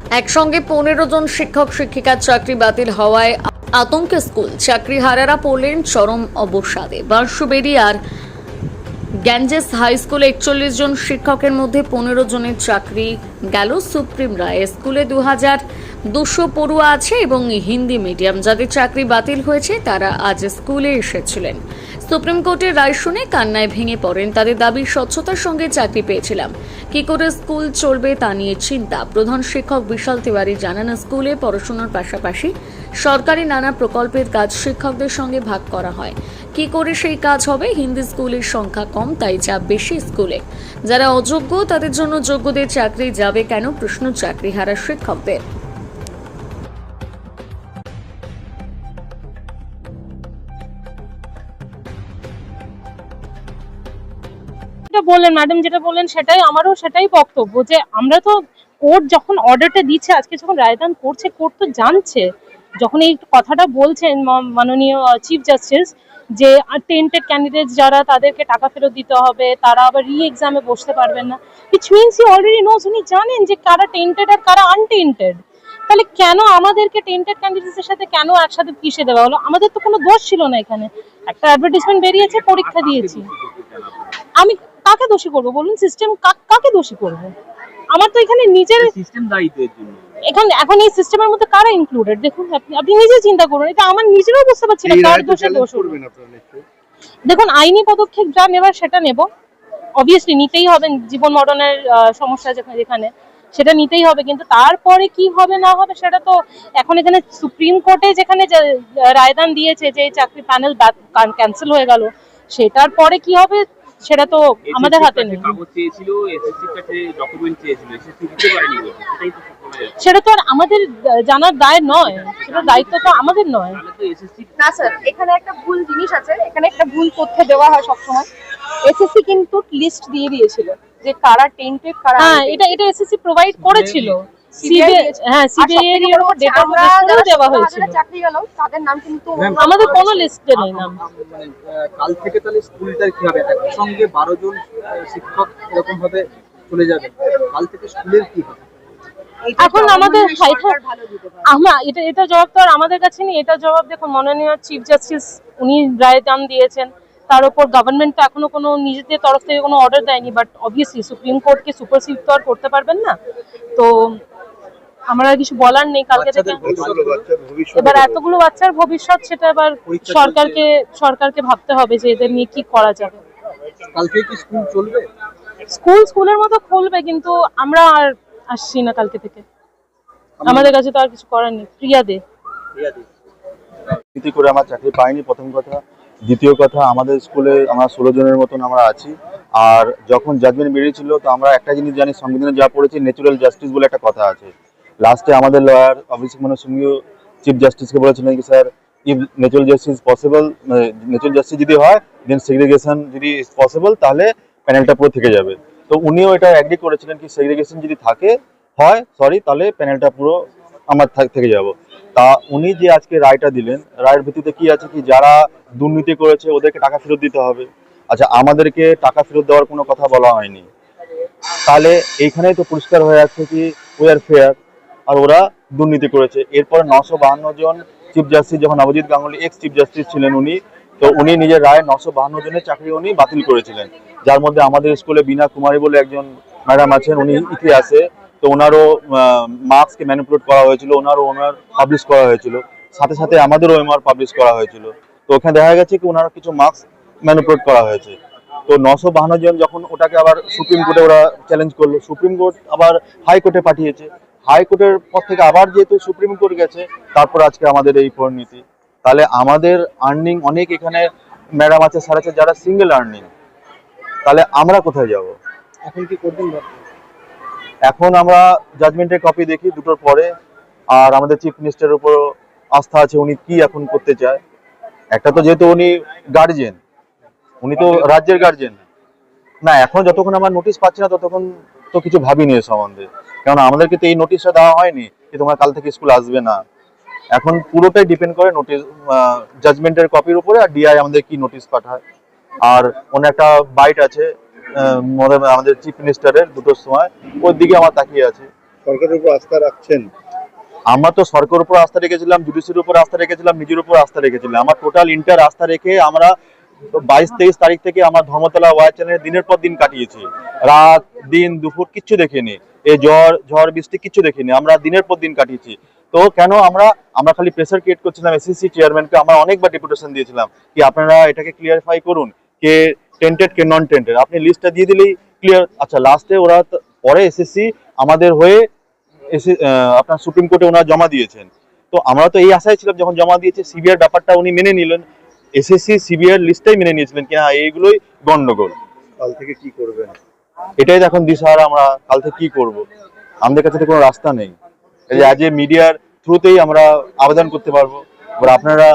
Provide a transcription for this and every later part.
একসঙ্গে পনেরো জন শিক্ষক, শিক্ষিকার চাকরি বাতিল হওয়ায় আতঙ্কে স্কুল। চাকরি হারারা পড়লেন চরম অবসাদে। বাঁশবেড়ি আর গ্যাঞ্জেস হাই স্কুলে একচল্লিশ জন শিক্ষকের মধ্যে পনেরো জনের চাকরি গেল সুপ্রিম রায় স্কুলে দু হাজার দুশো পড়ুয়া আছে এবং হিন্দি মিডিয়াম। যাদের চাকরি বাতিল হয়েছে, তারা আজ স্কুলে এসেছিলেন। সুপ্রিম কোর্টের রায় শুনে কান্নায় ভেঙে পড়েন তাদের দাবি, স্বচ্ছতার সঙ্গে চাকরি পেয়েছিলাম। কি করে স্কুল চলবে তা নিয়ে চিন্তা। প্রধান শিক্ষক বিশাল তিওয়ারি জানান, স্কুলে পড়াশোনার পাশাপাশি সরকারি নানা প্রকল্পের কাজ শিক্ষকদের সঙ্গে ভাগ করা হয়। কি করে সেই কাজ হবে? হিন্দি স্কুলের সংখ্যা কম, তাই চাপ বেশি স্কুলে। যারা অযোগ্য, তাদের জন্য যোগ্যদের চাকরি যাবে কেন? প্রশ্ন চাকরি হারা শিক্ষকদের। বললেন ম্যাডাম যেটা বললেন সেটাই, আমারও সেটাই বক্তব্য যে আমরা তো কোর্ট যখন অর্ডারটা দিচ্ছে, আজকে যখন রায়দান করছে কোর্ট তো জানছে। যখন এই কথাটা বলছেন মাননীয় চিফ জাস্টিস যে টেন্টেড ক্যান্ডিডেট যারা, তাদেরকে টাকা ফেরত দিতে হবে, তারা আবার রি এক্সামে বসতে পারবেন না। It means he already knows উনি জানেন যে কারা টেন্টেড আর কারা আনটেন্টেড তাহলে কেন আমাদেরকে টেন্টেড ক্যান্ডিডেটসের সাথে কেন একসাথে পিষে দেওয়া হলো? আমাদের তো কোনো দোষ ছিল না এখানে। একটা অ্যাডভার্টাইজমেন্ট বেরিয়েছে, পরীক্ষা দিয়েছি। আমি কাকে দোষী করব? বলুন সিস্টেম কাকে দোষী করব? আমার তো এখানে নিজের সিস্টেম দায়িত্ব এর জন্য। এখন এখন এই সিস্টেমের মধ্যে কারা ইনক্লুডেড দেখুন আপনি আপনি নিজে চিন্তা করুন এটা আমার নিজেরও বুঝতে পারছি না কার দোষে দোষ। করবেন আপনারা দেখুন আইনি পদক্ষেপ যা নেবার সেটা নেব। অবভিয়াসলি নিতেই হবে জীবন মরণের সমস্যা যেখানে যেখানে সেটা নিতেই হবে। কিন্তু তারপরে কি হবে না হবে সেটা তো এখন এখানে সুপ্রিম কোর্টে যেখানে রায়দান দিয়েছে যে চাকরি প্যানেল ক্যান্সেল হয়ে গেল সেটার পরে কি হবে? সেটা তো আমাদের হাতে নেই। সেটা তো আর আমাদের জানার দায় নয়। সেটা দায়িত্ব তো আমাদের নয়। তাহলে তো এসএসসি না স্যার এখানে একটা ভুল জিনিস আছে। এখানে একটা ভুল তথ্য দেওয়া হয় সবসময়। এসএসসি কিন্তু লিস্ট দিয়ে দিয়েছিল যে কারা টেন্টেড কারা হ্যাঁ এটা এটা এসএসসি প্রোভাইড করেছিল। দিয়েছে। হ্যাঁ আর সবথেকে সিবিআই এর বড় উপর হচ্ছে ডেটা আমরা করেও যারা দেওয়া সতেরো হয়েছিল। হাজারের চাকরি গেল তাদের নাম কিন্তু ম্যাম, আমাদের কোনো লিস্টে নেই নাম কাল থেকে তাহলে স্কুলটার কি হবে একসঙ্গে বারো জন শিক্ষক এরকম ভাবে চলে যাবে। কাল থেকে স্কুলের কি হবে? এখন আমাদের সরকার ভালো দিতে পারে। আমরা এটা এটা জবাব তো আর আমাদের কাছে নেই। এটা জবাব দেখুন মাননীয় চিফ জাস্টিস উনি রায় দান দিয়েছেন। তার উপর গভর্নমেন্ট তো এখনও কোনো নিজেদের তরফ থেকে কোনো অর্ডার দেয়নি বাট অবভিয়াসলি সুপ্রিম কোর্টকে সুপারসিড তো আর করতে পারবেন না। তো আমার আর কিছু বলার নেই কালকে থেকে এবার এতগুলো বাচ্চার ভবিষ্যৎ সেটা এবার সরকারকে সরকারকে ভাবতে হবে যে এদের নিয়ে কি করা যাবে। কালকে কি স্কুল চলবে? স্কুল স্কুলের মতো খুলবে কিন্তু আমরা আর আসছি না কালকে থেকে। আমাদের কাছে তো আর কিছু করার নেই প্রিয়া দে। করে আমার চাকরি পাইনি প্রথম কথা। দ্বিতীয় কথা আমাদের স্কুলে আমরা ষোলো জনের মতন আমরা আছি। আর যখন জাজমেন্ট বেরিয়েছিল তো আমরা একটা জিনিস জানি সংবিধানে যা পড়েছি ন্যাচুরাল জাস্টিস বলে একটা কথা আছে। লাস্টে আমাদের লয়ার অভিষেক মনু সিংহ চিফ জাস্টিসকে বলেছিলেন কি sir if natural justice possible natural justice যদি হয় দেন সেগ্রিগেশন যদি ইজ পসিবল তাহলে প্যানেলটা পুরো থেকে যাবে। তো উনিও এটা অ্যাগ্রি করেছিলেন কি সেগ্রিগেশন যদি থাকে, হয় সরি তাহলে প্যানেলটা পুরো আমার থেকে যাব। তা উনি যে আজকে রায়টা দিলেন, রায়ের ভিত্তিতে কি আছে কি, যারা দুর্নীতি করেছে, ওদেরকে টাকা ফেরত দিতে হবে। আচ্ছা আমাদেরকে টাকা ফেরত দেওয়ার কোনো কথা বলা হয়নি। তাহলে এইখানেই তো পরিষ্কার হয়ে যাচ্ছে কি উই আর ফেয়ার আর ওরা দুর্নীতি করেছে। এরপরে নশো বাহান্ন জন চিফ জাস্টিস যখন Abhijit Ganguly ex chief justice ছিলেন উনি, তো উনি নিজের রায় নশো বাহান্ন জনের চাকরি উনি বাতিল করেছিলেন। যার মধ্যে আমাদের স্কুলে বিনা কুমারী বলে একজন ম্যাডাম আছেন, উনি ইতিহাসে, তো ওনারও মার্কসকে ম্যানিপুলেট করা হয়েছিল ওনারও ওনার পাবলিশ করা হয়েছিল। সাথে সাথে আমাদেরও এমআর পাবলিশ করা হয়েছিল। তো ওখানে দেখা গেছে কি ওনার কিছু মার্কস ম্যানিপুলেট করা হয়েছে। তো নশো বাহান্ন জন যখন ওটাকে আবার সুপ্রিম কোর্টে ওরা চ্যালেঞ্জ করল, সুপ্রিম কোর্ট আবার হাইকোর্টে পাঠিয়েছে। হাইকোর্টের পর থেকে আবার যেহেতু সুপ্রিম কোর্ট গেছে তারপর আজকে আমাদের এই পরিণতি। তাহলে আমাদের আর্নিং অনেক এখানে ম্যাডাম আছে স্যার আছে যারা সিঙ্গেল আর্নিং তাহলে আমরা কোথায় যাব? এখন কি করবেন এখন আমরা জাজমেন্টের কপি দেখি দুটোর পরে আর আমাদের চিফ মিনিস্টারের উপর আস্থা আছে উনি কি এখন করতে চায়। একটা তো যেহেতু উনি গার্জেন উনি তো রাজ্যের গার্জেন না এখন যতক্ষণ আমরা নোটিশ পাচ্ছি না ততক্ষণ তো কিছু ভাবিনি এ সম্বন্ধে। কারণ আমাদেরকে তো এই নোটিশটা দেওয়া হয়নি যে তোমরা কাল থেকে স্কুল আসবে না। এখন পুরোটাই ডিপেন্ড করে নোটিশ জাজমেন্টের কপির উপরে আর ডিআই আমাদের কি নোটিশ পাঠায়। আর অন্য একটা বাইট আছে আমাদের চিফ মিনিস্টারের দুটোর সময় ওর দিকে আমার তাকিয়ে আছে। সরকারের উপর আস্থা রাখছেন? আমরা তো সরকারের উপর আস্থা রেখেছিলাম জুডিশিয়ারির উপর আস্থা রেখেছিলাম নিজের উপর আস্থা রেখেছিলাম। আমার টোটাল ইন্টার আস্থা রেখে আমরা বাইশ তেইশ তারিখ থেকে আমার ধর্মতলা ওয়াই চ্যানেলে দিনের পর দিন কাটিয়েছি। রাত, দিন, দুপুর কিচ্ছু দেখিনি। এই ঝড় ঝড়, বৃষ্টি কিচ্ছু দেখিনি। আমরা দিনের পর দিন কাটিয়েছি। তো কেন আমরা আমরা খালি প্রেসার ক্রিয়েট করছিলাম এসএসসি চেয়ারম্যানকে আমরা অনেকবার ডেপুটেশন দিয়েছিলাম কি আপনারা এটাকে ক্লিয়ারিফাই করুন, কে টেন্টেড কে নন টেন্টেড আপনি লিস্টটা দিয়ে দিলেই ক্লিয়ার আচ্ছা লাস্টে ওরা তো- পরে এসএসসি আমাদের হয়ে এসে আপনার সুপ্রিম কোর্টে ওনারা জমা দিয়েছেন। তো আমরা তো এই আশায় ছিলাম যখন জমা দিয়েছে সিবিআর ব্যাপারটা উনি মেনে নিলেন। এসএসসি সিবিআর লিস্টটাই মেনে নিয়েছিলেন কি হ্যাঁ এইগুলোই গন্ডগোল। কাল থেকে কি করবেন? এটাই এখন দিশাহারা আমরা কাল থেকে কি করব? আমাদের কাছে তো কোনো রাস্তা নেই। এই যে আজ মিডিয়ার থ্রুতেই আমরা আবেদন করতে পারব। এবার আপনারা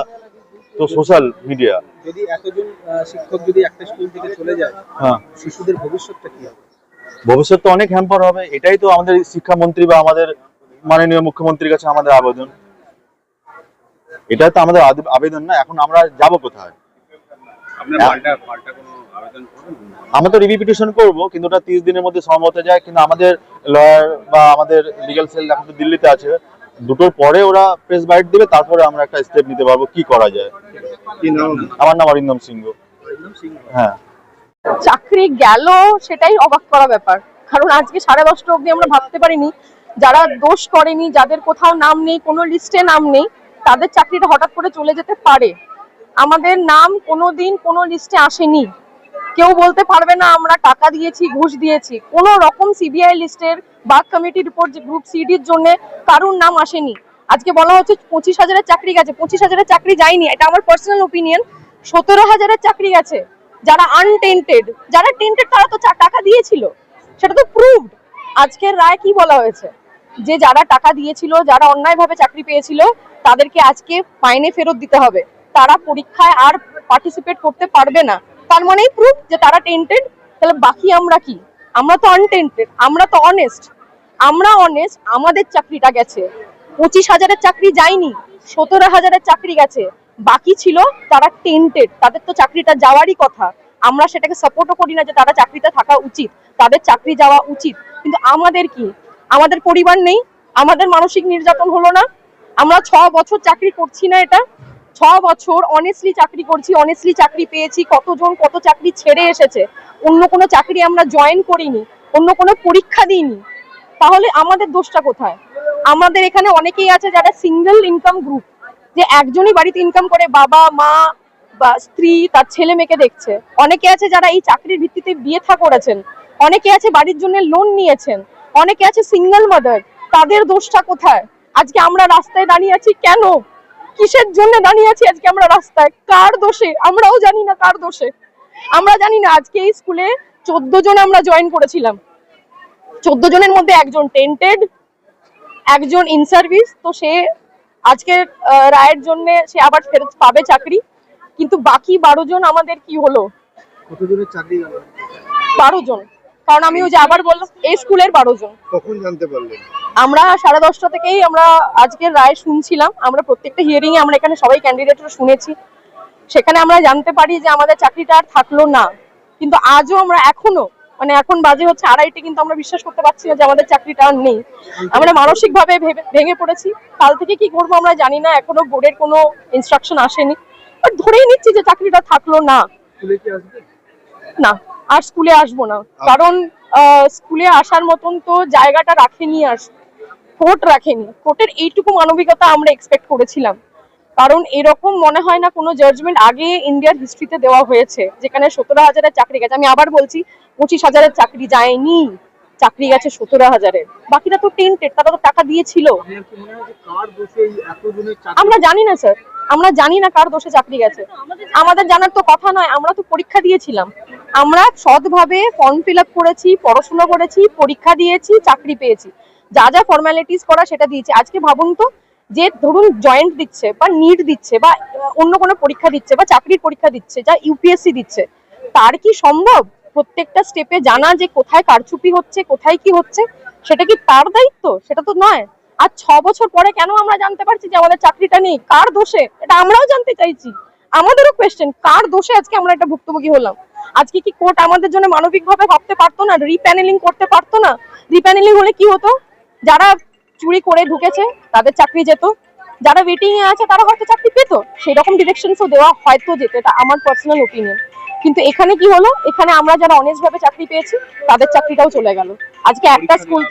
তো সোশ্যাল মিডিয়া। যদি এতজন শিক্ষক যদি একটা স্কুল থেকে চলে যায় হ্যাঁ। শিশুদের ভবিষ্যৎটা কি হবে? ভবিষ্যৎ তো অনেক হ্যাম্পার হবে এটাই তো আমাদের শিক্ষামন্ত্রী বা আমাদের মাননীয় মুখ্যমন্ত্রীর কাছে আমাদের আবেদন। এটাই তো আমাদের আবেদন না এখন আমরা যাব কোথায়? আপনার। পাল্টা পাল্টা কোনো আবেদন করবেন আমরা তো রিভিউ পিটিশন করব কিন্তু ওটা তিরিশ দিনের মধ্যে সম্ভব যায় কিন্তু আমাদের লয়ার বা আমাদের লিগ্যাল সেল এখন তো দিল্লিতে আছে দুটোর পরে ওরা প্রেস বাইট দিবে তারপরে আমরা একটা স্টেপ নিতে পারব কি করা যায়? আমার নাম অরিন্দম সিংহ। অরিন্দম সিংহ। হ্যাঁ। চাকরি গেল সেটাই অবাক করা ব্যাপার কারণ আজকে সাড়ে দশটা অবধি আমরা ভাবতে পারিনি যারা দোষ করেনি যাদের কোথাও নাম নেই কোনো লিস্টে নাম নেই তাদের চাকরিটা হঠাৎ করে চলে যেতে পারে। আমাদের নাম কোনোদিন কোনো লিস্টে আসেনি। কেউ বলতে পারবে না, আমরা টাকা দিয়েছি, ঘুষ দিয়েছি। কোনো রকম সিবিআই লিস্টের বা কমিটি রিপোর্ট গ্রুপ সিডির জন্য কারুর নাম আসেনি। আজকে বলা হচ্ছে পঁচিশ হাজারের চাকরি গেছে। পঁচিশ হাজারের চাকরি যায়নি, এটা আমার পার্সোনাল ওপিনিয়ন সতেরো হাজারের চাকরি গেছে। যারা আনটেন্টেড যারা টেন্টেড তারা তো টাকা দিয়েছিল। সেটা তো প্রুভড আজকের রায় কি বলা হয়েছে? যে যারা টাকা দিয়েছিল, যারা অন্যায়ভাবে চাকরি পেয়েছিল, তাদেরকে আজকে ফাইনে ফেরত দিতে হবে। তারা পরীক্ষায় আর পার্টিসিপেট করতে পারবে না। তার মানেই প্রুফ যে তারা টেন্টেড তাহলে বাকি আমরা কি? আমরা তো আনটেন্টেড আমরা তো অনেস্ট আমরা অনেস্ট আমাদের চাকরিটা গেছে। পঁচিশ হাজারের চাকরি যায়নি, সতেরো হাজারের চাকরি গেছে। বাকি ছিল তারা টেন্টেড তাদের তো চাকরিটা যাওয়ারই কথা। আমরা সেটাকে সাপোর্টও করি না যে তারা চাকরিতে থাকা উচিত, তাদের চাকরি যাওয়া উচিত। কিন্তু আমাদের কি? আমাদের পরিবার নেই, আমাদের মানসিক নির্যাতন হলো না। আমরা ছ বছর চাকরি করছি না এটা। ছ বছর অনেস্টলি চাকরি করছি অনেস্টলি চাকরি পেয়েছি, কতজন কত চাকরি ছেড়ে এসেছে। অন্য কোনো চাকরি আমরা জয়েন করিনি, অন্য কোনো পরীক্ষা দিইনি। তাহলে আমাদের দোষটা কোথায়? আমাদের এখানে অনেকেই আছে যারা সিঙ্গেল ইনকাম গ্রুপ যে একজনই বাড়িতে ইনকাম করে, বাবা, মা, বা স্ত্রী, তার ছেলে মেয়েকে দেখছে। অনেকে আছে যারা এই চাকরির ভিত্তিতে বিয়ে থা করেছেন। অনেকে আছে বাড়ির জন্য লোন নিয়েছেন। অনেকে আছে সিঙ্গেল মাদার তাদের দোষটা কোথায়? আজকে আমরা রাস্তায় দাঁড়িয়ে আছি কেন? কিসের জন্য দাঁড়িয়ে আছি আজকে আমরা রাস্তায়? কার দোষে? আমরাও জানি না কার দোষে। আমরা জানি না আজকে এই স্কুলে চোদ্দ জন আমরা জয়েন করেছিলাম। চোদ্দ জনের মধ্যে একজন টেন্টেড একজন ইন সার্ভিস তো সে আজকের রায়ের জন্য সে আবার ফেরত পাবে চাকরি। কিন্তু বাকি বারো জন আমাদের কি হলো? বারো জন। কারণ আমি ওই যে আবার বললাম এই স্কুলের বারো জন। কখন জানতে পারলেন? আমরা সাড়ে দশটা থেকেই আমরা আজকের রায় শুনছিলাম। আমরা প্রত্যেকটা হিয়ারিং এ আমরা এখানে সবাই ক্যান্ডিডেটরা শুনেছি। সেখানে আমরা জানতে পারি যে আমাদের চাকরিটা আর থাকল না। কিন্তু আজও আমরা এখনও মানে এখন বাজে হচ্ছে আড়াইটে কিন্তু আমরা বিশ্বাস করতে পারছি না যে আমাদের চাকরিটা আর নেই। আমরা মানসিক ভাবে ভেঙে পড়েছি। কাল থেকে কি করব আমরা জানি না এখনও বোর্ডের কোনো ইনস্ট্রাকশন আসেনি। বাট ধরেই নিচ্ছি যে চাকরিটা থাকল না। না। আর স্কুলে আসব না। কারণ আহ, স্কুলে আসার মতন তো জায়গাটা রাখেনি আর কোর্ট রাখেনি। কোর্টের এইটুকু মানবিকতা আমরা এক্সপেক্ট করেছিলাম। কারণ এরকম মনে হয় না কোনো জাজমেন্ট আগে ইন্ডিয়ার হিস্ট্রিতে দেওয়া হয়েছে যেখানে সতেরো হাজারের চাকরি গেছে। আমি আবার বলছি পঁচিশ হাজারের চাকরি যায়নি। চাকরি গেছে সতেরো হাজারের। বাকিরা তো টেন্টেড তারা তো টাকা দিয়েছিল। আমরা জানি না স্যার আমরা জানি না কার দোষে চাকরি গেছে। আমাদের জানার তো কথা নয়, আমরা তো পরীক্ষা দিয়েছিলাম। আমরা সৎভাবে ফর্ম ফিল করেছি, পড়াশোনা করেছি, পরীক্ষা দিয়েছি, চাকরি পেয়েছি। যা যা ফর্মালিটিস করা সেটা দিয়েছি। আজকে ভাবুন তো, যে ধরুন জয়েন্ট দিচ্ছে বা নিট দিচ্ছে বা অন্য কোনো পরীক্ষা দিচ্ছে বা চাকরির পরীক্ষা দিচ্ছে, যা ইউপিএসসি দিচ্ছে, তার কি সম্ভব? প্রত্যেকটা স্টেপে জানা যে কোথায় কারচুপি হচ্ছে, কোথায় কি হচ্ছে, সেটা কি তার দায়িত্ব? সেটা তো নয়। আর ছ বছর পরে কেন আমরা জানতে পারছি যে আমাদের চাকরিটা নেই? কার দোষে? এটা আমরাও জানতে চাইছি। আমাদেরও কোয়েশ্চেন কার দোষে আজকে আমরা এটা ভুক্তভোগী হলাম? আজকে কি কোর্ট আমাদের জন্য মানবিকভাবে ভাবতে পারতো না? রিপ্যানেলিং করতে পারতো না? রিপ্যানেলিং হলে কি হতো? যারা চুরি করে ঢুকেছে তাদের চাকরি যেত। যারা ওয়েটিং এ আছে তারা হয়তো চাকরি পেত। সেই রকম ডিরেকশনসও দেওয়া হয়তো যেত এটা আমার পার্সোনাল ওপিনিয়ন কিন্তু এখানে কি হলো? এখানে আমরা যারা অনেস্ট ভাবে চাকরি পেয়েছি তাদের চাকরিটাও চলে গেল। আজকে একটা স্কুল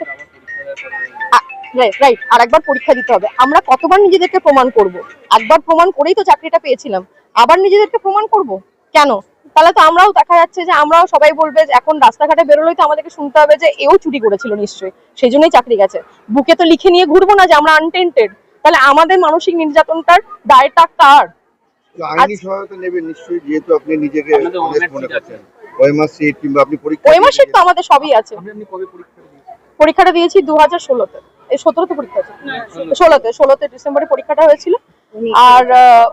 রাইট রাইট আর একবার পরীক্ষা দিতে হবে। আমরা কতবার নিজেদেরকে প্রমাণ করব? একবার প্রমাণ করেই তো চাকরিটা পেয়েছিলাম। আবার নিজেদেরকে প্রমাণ করব? কেন? তাহলে তো আমরাও দেখা যাচ্ছে যে আমরাও সবাই বলবে যে এখন রাস্তাঘাটে বেরোলেই তো আমাদেরকে শুনতে হবে যে এও চুরি করেছিল নিশ্চয়ই। সেই জন্যই চাকরি গেছে। বুকে তো লিখে নিয়ে ঘুরবো না যে আমরা আনটেন্টেড তাহলে আমাদের মানসিক নির্যাতনটার দায়টা কার? আইনি সহায়তা নেবেন নিশ্চয়ই যেহেতু আপনি নিজেকে আপনাদের honest ওয়েমার মনে করছেন ওয়েমার সিট কিংবা আপনি পরীক্ষা ওই মাসিক তো আমাদের সবই আছে। আপনি আপনি কবে পরীক্ষা দিয়েছেন পরীক্ষাটা দিয়েছি দু হাজার ষোলোতে। এই সতেরোতে পরীক্ষা ষোলোতে। ষোলোতে ডিসেম্বরে পরীক্ষাটা হয়েছিল। আর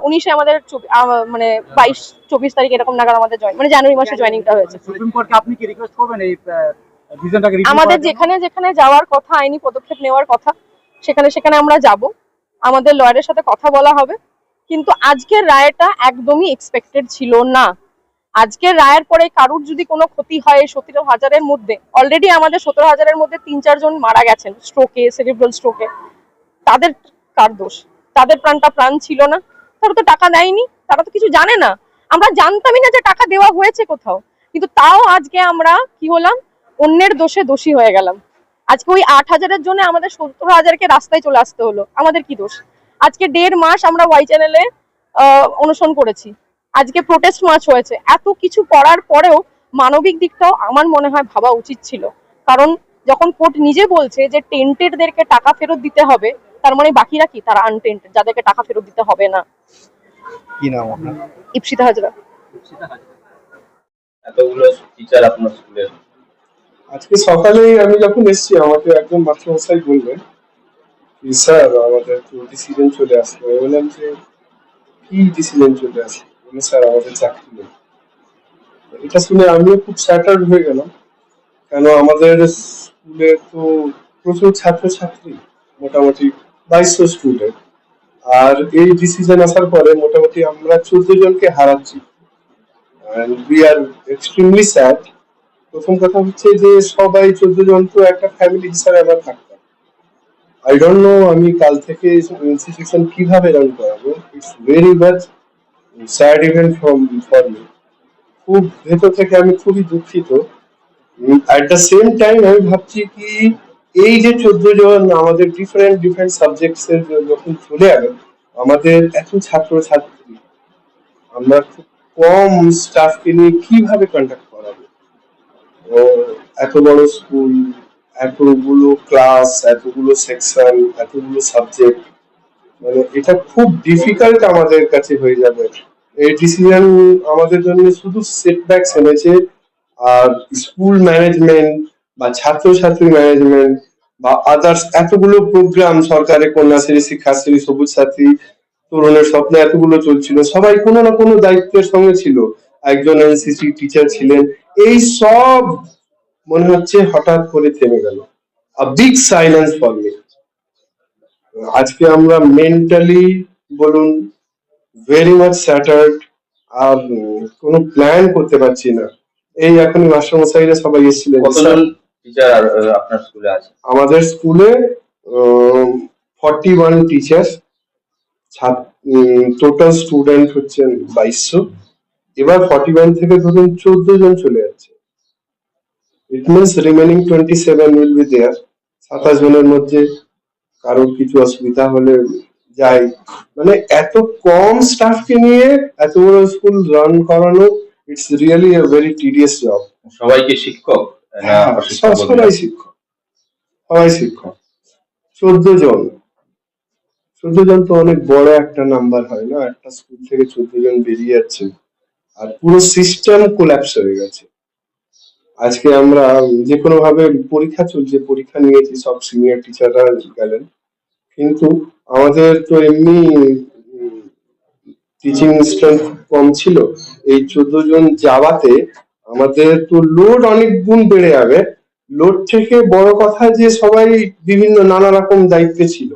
উনিশে আমাদের মানে বাইশ চব্বিশ তারিখ এরকম নাগাদ আমাদের জয়েন মানে জানুয়ারি মাসে জয়েনিংটা হয়েছে। সুপ্রিম কোর্টকে আপনি কি রিকোয়েস্ট করবেন এই আমাদের যেখানে যেখানে যাওয়ার কথা আইনি পদক্ষেপ নেওয়ার কথা সেখানে সেখানে আমরা যাব। আমাদের লয়ারের সাথে কথা বলা হবে। কিন্তু আজকের রায়টা একদমই এক্সপেক্টেড ছিল না। আজকের রায়ের পরে কারুর যদি কোনো ক্ষতি হয় সতেরো হাজারের মধ্যে অলরেডি আমাদের সতেরো হাজারের মধ্যে তিন চারজন মারা গেছেন স্ট্রোকে সেরিব্রাল স্ট্রোকে তাদের কার দোষ? তাদের প্রাণটা প্রাণ ছিল না। তারা তো টাকা দেয়নি। তারা তো কিছু জানে না। আমরা জানতামই না যে টাকা দেওয়া হয়েছে কোথাও। কিন্তু তাও আজকে আমরা কি হলাম? অন্যের দোষে দোষী হয়ে গেলাম। আজকে ওই আট হাজারের জন্য আমাদের সত্তর হাজারকে রাস্তায় চলে আসতে হলো। আমাদের কি দোষ? আজকে দেড় মাস আমরা ওয়াই চ্যানেলে অনুসরণ করেছি। আজকে প্রোটেস্ট মার্চ হয়েছে। এত কিছু করার পরেও মানবিক দিকটাও আমার মনে হয় ভাবা উচিত ছিল। কারণ যখন কোর্ট নিজে বলছে যে টেন্টেডদেরকে টাকা ফেরত দিতে হবে তার মানে বাকিরা কি? তারা আনটেন্টেড যাদেরকে টাকা ফেরত দিতে হবে না। কি নাম আপনার? ইপসিতা হাজরা। এতগুলো টিচার আপনার স্কুলের আজকে সকালে আমি যখন এসেছি আমাকে একজন মাস্টারমশাই বললেন স্যার আমাদের তো ডিসিশন চলে আসলো। আমি বললাম যে কি ডিসিশন চলে আসলো? স্যার, আমাদের চাকরি নেই। এটা শুনে আমিও খুব স্যাটার্ড হয়ে গেলাম। কেন আমাদের স্কুলে তো প্রচুর ছাত্রছাত্রী, মোটামুটি বাইশশো স্টুডেন্ট। আর এই ডিসিশন আসার পরে মোটামুটি আমরা চোদ্দ জনকে হারাচ্ছি। উই আর এক্সট্রিমলি স্যাড প্রথম কথা হচ্ছে যে সবাই চোদ্দ জন তো একটা ফ্যামিলি হিসাবে আমরা থাকতাম। আই ডোন্ট নো আমি কাল থেকে ইনস্টিটিউশন কীভাবে রান করাবো। It's very much sad event for me. খুব ভেতর থেকে আমি খুবই দুঃখিত। অ্যাট দ্য সেম টাইম আমি ভাবছি কি, এই যে চোদ্দ জন আমাদের ডিফারেন্ট ডিফারেন্ট সাবজেক্টস এর যখন চলে গেল আমাদের এত ছাত্র ছাত্রী আমরা খুব কম স্টাফকে নিয়ে কীভাবে কন্ট্যাক্ট করাবো? ও, এত বড় স্কুল এতগুলো ক্লাস এতগুলো সেকশন এতগুলো সাবজেক্ট মানে এটা খুব ডিফিকাল্ট আমাদের কাছে হয়ে যাবে। এই ডিসিশন আমাদের জন্য শুধু সেটব্যাক এনেছে আর স্কুল ম্যানেজমেন্ট বা ছাত্রছাত্রী ম্যানেজমেন্ট বা আদার্স এতগুলো প্রোগ্রাম সরকারের কন্যাশ্রী, শিক্ষাশ্রী, সবুজ সাথী, তরুণের স্বপ্ন এতগুলো চলছিল, সবাই কোনো না কোনো দায়িত্বের সঙ্গে ছিল। একজন এনসিসি টিচার ছিলেন, এই সব মনে হচ্ছে হঠাৎ করে থেমে গেল। A big silence for me আজকে আমরা মেন্টালি বলুন ভেরি মাচ স্যাটার্ড আর কোনো প্ল্যান করতে পারছি না। এই এখনই মাস্টারমশাইরা সবাই এসেছিলেন। কতজন টিচার আপনার স্কুলে আছে? আমাদের স্কুলে forty one teacher total student হচ্ছেন বাইশশো। এবার ফর্টি ওয়ান থেকে ধরুন চোদ্দ জন চলে যাচ্ছে। It means remaining twenty seven will be there সাতাশ জনের মধ্যে কারোর কিছু অসুবিধা হলে যাই। মানে এত কম স্টাফকে নিয়ে এত বড় স্কুল রান করানো it's really a very tedious job সবাইকে শিক্ষক? হ্যাঁ? সবাই শিক্ষক। সবাই শিক্ষক। চোদ্দ জন। চোদ্দ জন তো অনেক বড় একটা নাম্বার হয় না? একটা স্কুল থেকে চোদ্দ জন বেরিয়ে যাচ্ছে। আর পুরো সিস্টেম কোল্যাপস হয়ে গেছে। আজকে আমরা যে কোনো ভাবে পরীক্ষা চলছে পরীক্ষা নিয়েছি, সব সিনিয়র টিচাররা গেলেন। কিন্তু আমাদের তো এমনি টিচিং স্ট্রেংথ কম ছিল। এই চোদ্দ জন যাওয়াতে আমাদের তো লোড অনেক গুণ বেড়ে যাবে। লোড থেকে বড় কথা যে সবাই বিভিন্ন নানা রকম দায়িত্বে ছিল।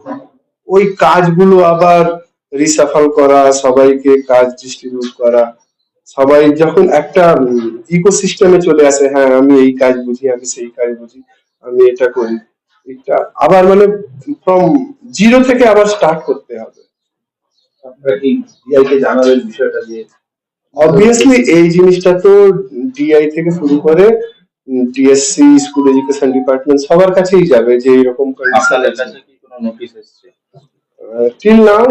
ওই কাজগুলো আবার রিসাফল করা, সবাইকে কাজ ডিস্ট্রিবিউট করা সবাই যখন একটা ইকোসিস্টেমে চলে আসে হ্যাঁ আমি এই কাজ বুঝি আমি সেই কাজ বুঝি আমি এটা করি এটা আবার মানে ফ্রম জিরো থেকে আবার স্টার্ট করতে হবে। আপনারা কি জানাবেন বিষয়টা যে? অবভিয়াসলি এই জিনিসটা তো ডিআই থেকে শুরু করে টিএসসি স্কুল এডুকেশন ডিপার্টমেন্ট সবার কাছেই যাবে যে এরকম আপনাদের কাছে কি কোনো নোটিশ এসেছে? টিল নাও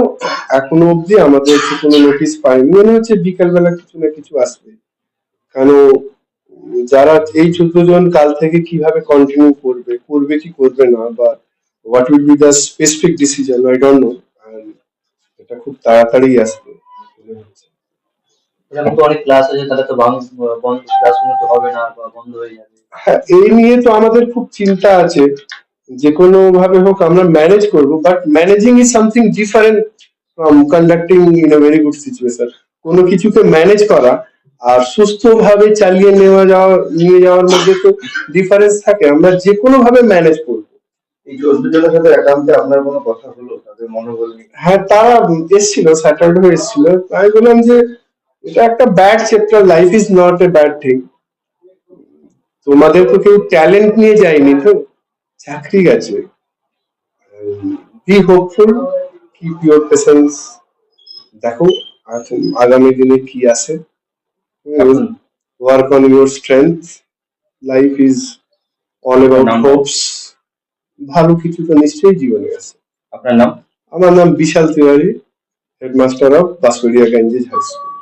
এখনও অবধি আমাদের তো কোনো নোটিশ পাইনি। মনে হচ্ছে বিকালবেলা কিছু না কিছু আসবে। কেন যারা এই চোদ্দ জন কাল থেকে কীভাবে কন্টিনিউ করবে করবে কি করবে না বা what will be the specific decision I don't know এটা খুব তাড়াতাড়ি আসবে হচ্ছে। অনেক ক্লাস আছে তাহলে তো বন্ধ বন্ধ ক্লাসগুলো তো হবে না বা বন্ধ হয়ে যাবে। হ্যাঁ এই নিয়ে তো আমাদের খুব চিন্তা আছে। যে কোনো ভাবে হোক আমরা ম্যানেজ করব but managing is something different from conducting in a very good situation কোনো কিছুকে ম্যানেজ করা আর সুস্থভাবে চালিয়ে নেওয়া যাওয়া নিয়ে যাওয়ার মধ্যে তো ডিফারেন্স থাকে আমরা যে কোনো ভাবে ম্যানেজ করব। এই চোদ্দ সাথে একান্তে আপনার কোনো কথা হলো তাদের মনোবল হ্যাঁ তারা এসেছিল স্যাটারডে এসেছিল। আমি বললাম যে এটা একটা bad chapter life is not a bad thing তোমাদের তো কেউ ট্যালেন্ট নিয়ে যায়নি তো? চাকরি গেছে। Be hopeful keep your patience দেখো এখন আগামী দিনে কি আছে। Work on your strength life is all about hopes ভালো কিছু তো নিশ্চয়ই জীবনে আছে। আপনার নাম? আমার নাম বিশাল Tiwari headmaster of Basuria গঞ্জেজ high school